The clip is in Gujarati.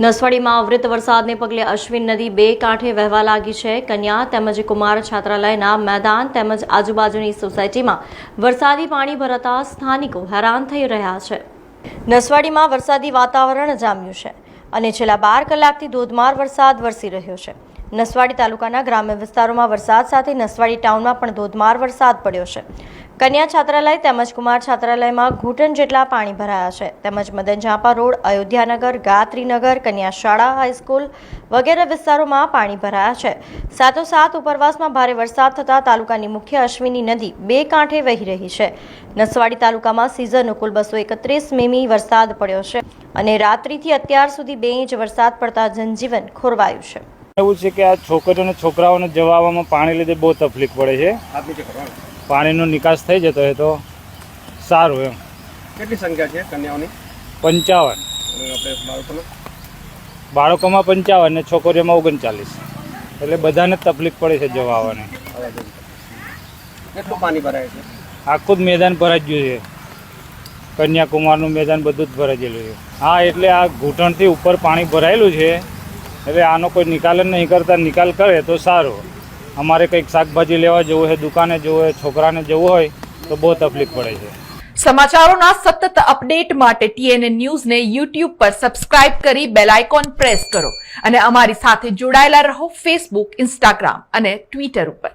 નસવાડીમાં અવૃત વરસાદને પગલે અશ્વિન નદી બે કાંઠે વહેવા લાગી છે. કન્યા તેમજ કુમાર છાત્રાલયના મેદાન તેમજ આજુબાજુની સોસાયટીમાં વરસાદી પાણી ભરાતા સ્થાનિકો હેરાન થઈ રહ્યા છે. નસવાડીમાં વરસાદી વાતાવરણ જામ્યું છે અને છેલ્લા બાર કલાકથી ધોધમાર વરસાદ વરસી રહ્યો છે. નસવાડી તાલુકાના ગ્રામ્ય વિસ્તારોમાં વરસાદ સાથે નસવાડી ટાઉનમાં પણ ધોધમાર વરસાદ પડ્યો છે. કન્યા છાત્રાલય તેમજ કુમાર છાત્રાલયમાં ઘૂંટણ જેટલા પાણી ભરાયા છે. તેમજ મદન ઝાંપા રોડ, અયોધ્યાનગર ગાત્રીનગર કન્યા શાળા હાઈસ્કૂલ વગેરે વિસ્તારોમાં પાણી ભરાયા છે. સાથોસાથ ઉપરવાસમાં ભારે વરસાદ થતાં તાલુકાની મુખ્ય અશ્વિની નદી બે કાંઠે વહી રહી છે. નસવાડી તાલુકામાં સિઝનનો કુલ બસો એકત્રીસ મીમી વરસાદ પડ્યો છે અને રાત્રિથી અત્યાર સુધી બે ઇંચ વરસાદ પડતા જનજીવન ખોરવાયું છે. એવું છે કે આ છોકરીઓને છોકરાઓને જવામાં પાણી લીધે બહુ તકલીફ પડે છે. પાણીનો નિકાસ થઈ જતો હોય તો સારું એમ. કેટલી સંખ્યા છે કન્યાઓની? પંચાવન. અને બાળકોમાં પંચાવન ને છોકરીઓમાં ઓગણચાલીસ. એટલે બધાને તકલીફ પડે છે જવા આવવાની કેટલું પાણી ભરાય છે? આખું જ મેદાન ભરાઈ ગયું છે. કન્યાકુમારનું મેદાન બધું જ ભરાઈ ગયેલું છે. હા એટલે આ ઘૂંટણથી ઉપર પાણી ભરાયેલું છે. એટલે આનો કોઈ નિકાલ જ નહીં કરતા. નિકાલ કરે તો સારું. અમારે કંઈક શાકભાજી લેવા જવું હોય, દુકાને જવું હોય, છોકરાને જવું હોય, તો બહુ તકલીફ પડે છે. સમાચારોના સતત અપડેટ માટે ટીએનએ ન્યૂઝને યુટ્યુબ પર સબસ્ક્રાઇબ કરી બેલ આઇકોન પ્રેસ કરો. અને અમારી સાથે જોડાયેલા રહો ફેસબુક ઇન્સ્ટાગ્રામ અને ટ્વિટર ઉપર.